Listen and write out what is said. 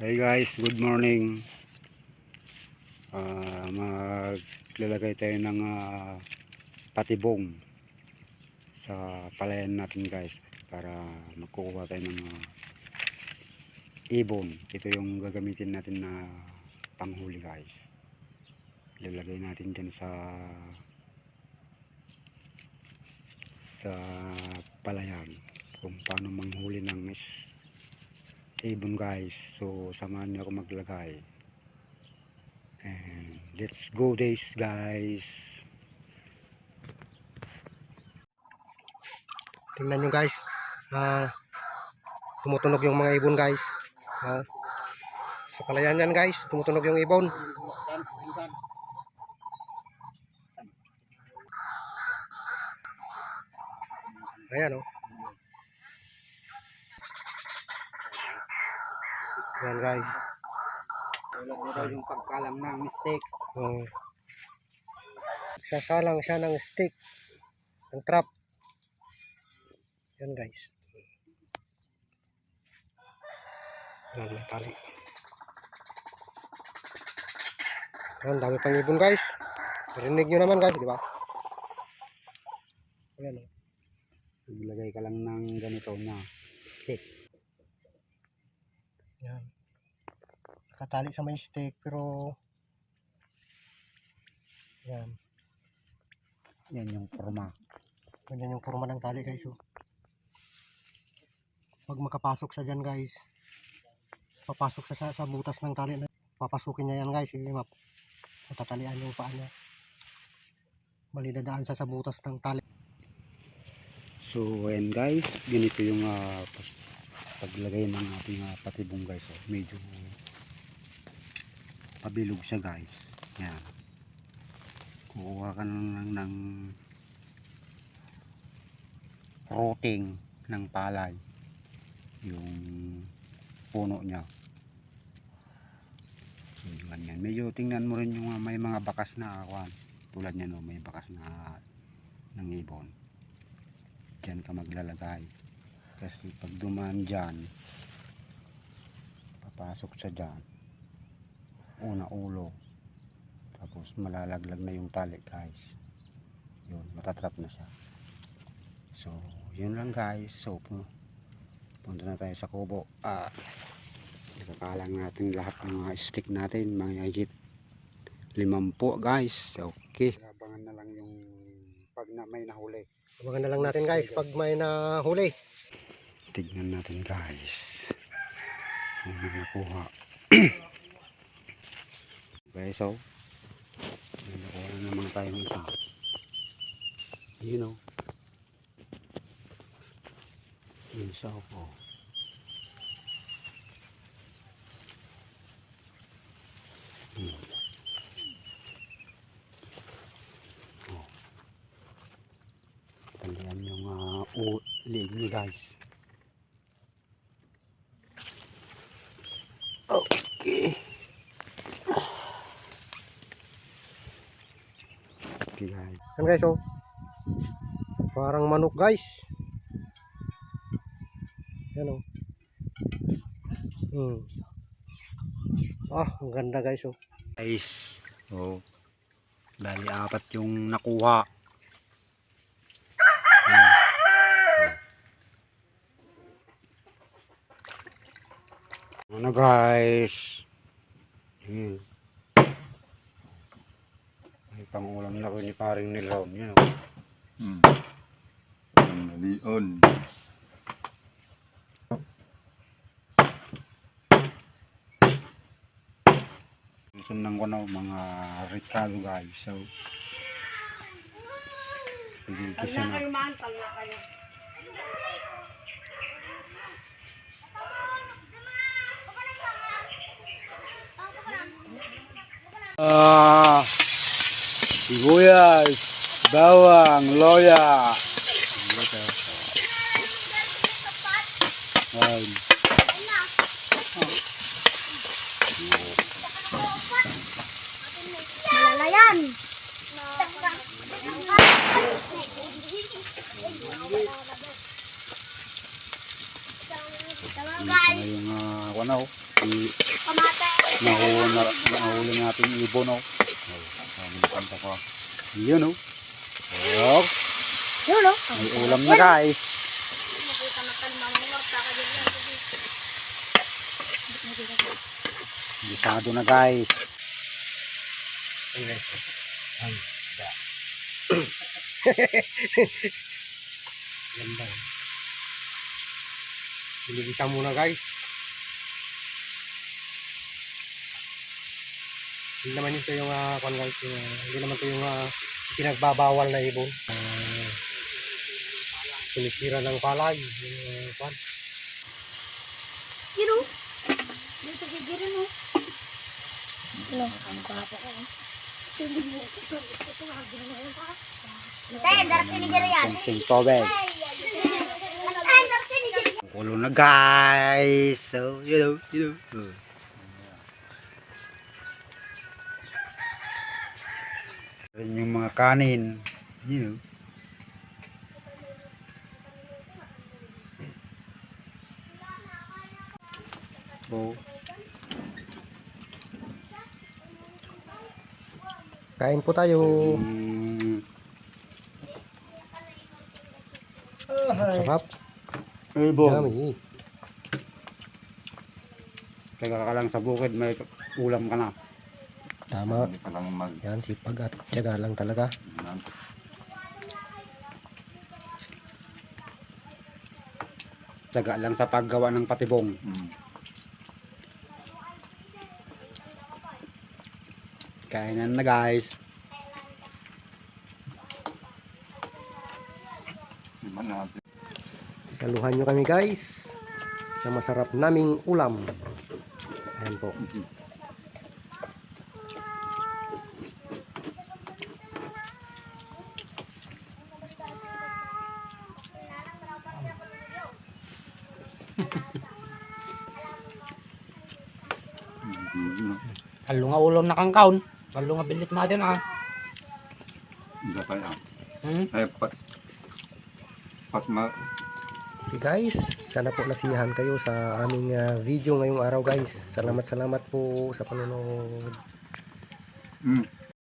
Hey guys, good morning. Ah, maglalagay tayo ng ah, patibong sa palayan natin guys para makukuha tayo ng ah, ibon. Ito yung gagamitin natin na panghuli guys. Lalagay natin dyan sa sa palayan kung paano manghuli ng is- ibon guys so samahan niyo ako maglagay and let's go days guys Tingnan nyo guys. Ah, tumutunog yung mga ibon guys. Ah, sa palayan yan guys. Tumutunog yung ibon. Ayan oh. Ayan guys. yung pagkalang ng mistake Oh. Sasalang siya ng stick. Ng trap. Yan guys. Yan, may tali. Yan, dami pang ibon guys. Narinig nyo naman guys, di ba? Ayan o. maglagay ka lang ng ganito na stick Yan. Nakatali sa may stick pero yan. yan yung forma Ganyan yung forma ng tali guys. Oh. Pag makapasok siya dyan guys, papasok siya sa, sa butas ng tali. Papasukin niya yan guys. Eh, map, matatalian yung paa niya. Bali dadaan siya sa butas ng tali. so ayan guys ganito yung pag- paglagay ng ating ah, patibong guys oh. medyo pabilog siya guys. Yan. Kukuha ka lang ng rooting ng palay yung puno niya. Yung ganyan medyo tingnan mo rin yung ah, may mga bakas na kwan. Tulad niya no may bakas na ng ibon. Dyan ka maglalagay kasi pag dumaan dyan papasok siya dyan. Una ulo. Tapos malalaglag na yung tali guys. Yun matatrap na siya. So yun lang guys. So pu- punta na tayo sa kubo. Ah ikakalang natin lahat ng mga stick natin. Mga higit limampu guys. Okay. Abangan na lang yung pag na may nahuli. Abangan na lang natin guys pag may nahuli. Tignan natin guys. May nakuha. Guys so may nakuha na naman tayo isa. You know yung isa ko hmm. oh. talian yung uh, ulig nyo guys Okay. Okay guys. Yan guys oh. Parang manok guys. Yan oh. Hmm. Ah, ang ganda guys oh. Guys. Oh. Dali apat yung nakuha. Ano guys? Ayan. Pangulam na ko ni paring nilon. Yan oh. Hmm. Ang nalion. Sundan ko na mga Ricardo guys. So, Pagigisa na. Ah, sibuyas, bawang, loya. Ayun. Malalayan. Yung uh, wanaw. nahuli, na, nahuli natin ibon oh. Oh, kanta ko. Yun oh. Oh, Yun o. may ulam na guys. Makita na guys. Ay, da. Ganda. Binigisa muna guys. Hindi naman ito yung uh, guys, yung, ah, hindi naman ito yung ah, pinagbabawal na ibon. Uh, Sinisira ng palay. Yung, uh, kwan. Giro. Dito kay Giro no. Ano? Ang gwapo ko. Ni Giro. Kulo na guys. So, you know, you know. Oh. Yan yung mga kanin. You know. Oh, Kain po tayo. mm, Sarap. ibon. Yummy. Teka ka lang sa bukid, may ulam ka na. Tama. Mag... Yan, sipag at tiyaga lang talaga. Tsaga lang sa paggawa ng patibong. Mm. Kainan na guys. Saluhan nyo kami guys sa masarap naming ulam. Ayan po. Na. Halo nga ulam na kang kaon. Halo nga bilit mo din ah. Hindi kaya. Hmm? Eh, pat... Pat ma... Okay guys, sana po nasiyahan kayo sa aming ah, video ngayong araw guys. Salamat salamat po sa panonood. Mm.